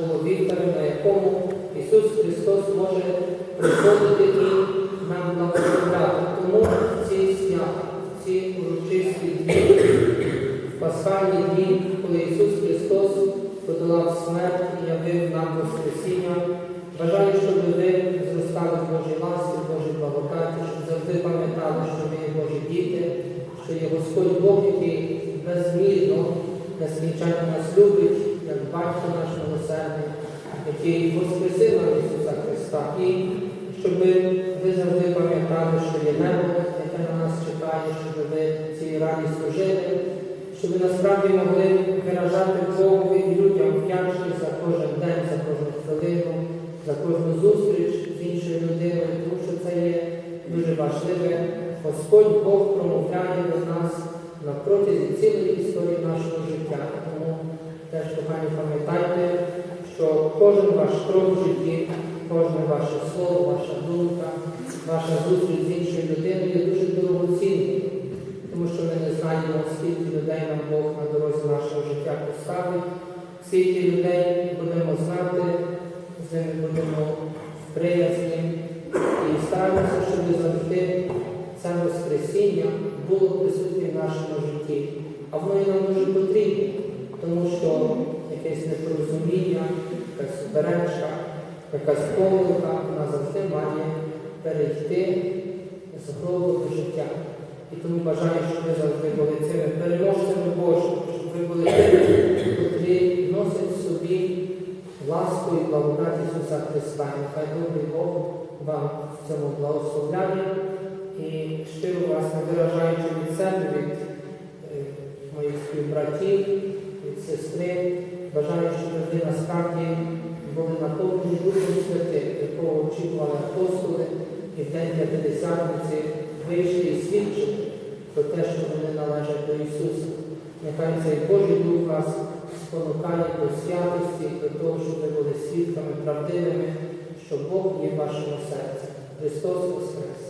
було віктором, на якому Ісус Христос може приходити і нам благословляти. Тому ці свята, ці урочисті дні, пасхальні дні, коли Ісус Христос подолав смерть і явив нам Воскресіння, бажаю, щоб ви зростали в Божій ласі, в Божій благодаті, щоб завжди пам'ятали, що ми Божі діти, що є Господь Бог, який безмірно, нескінченно нас любить, як батько наш милосердний, який воскресив нам Ісуса Христа. І щоб ви завжди пам'ятали, що є небо, яке на нас чекає, щоб ви цій радістю жили, щоб ви насправді могли виражати Богу і людям вдячність за кожен день, за кожну хвилину, за кожну зустріч з іншою людиною, тому що це є дуже важливе. Господь Бог промовляє до нас на протязі цілої історії нашого життя. Тому теж, кохані, пам'ятайте, що кожен ваш крок в житті, кожне ваше слово, ваша думка, ваша зустріч з іншою людиною є дуже дорогоцінною, тому що ми не знаємо, скільки людей нам Бог на дорозі нашого життя поставить, скільки людей будемо знати, з ними будемо приязні і стараємося, щоб завжди це Воскресіння було присутнє в нашому житті. А воно і нам дуже потрібно, тому що якесь непорозуміння, якась суперечка, якась помилка, вона завжди має перейти з гробу до життя. І тому бажаю, щоб ви завжди були цими переможцями Божими, щоб ви були тими, котрі носять в собі ласку і благодать Ісуса Христа. Нехай добрий Бог вам в цьому благословляє. І щиро вас виражаючи від себе, від е, моїх співбратів, сестри, бажаю, щоб ви насправді були наповнені Духом Святим, якого очікували апостоли, і в день П'ятидесятниці вийшли і свідчили про те, що вони належать до Ісуса. Нехай цей Божий Дух вас спонукає до святості, до того, щоб ви були свідками правдивими, що Бог є в вашому серці. Христос Воскрес!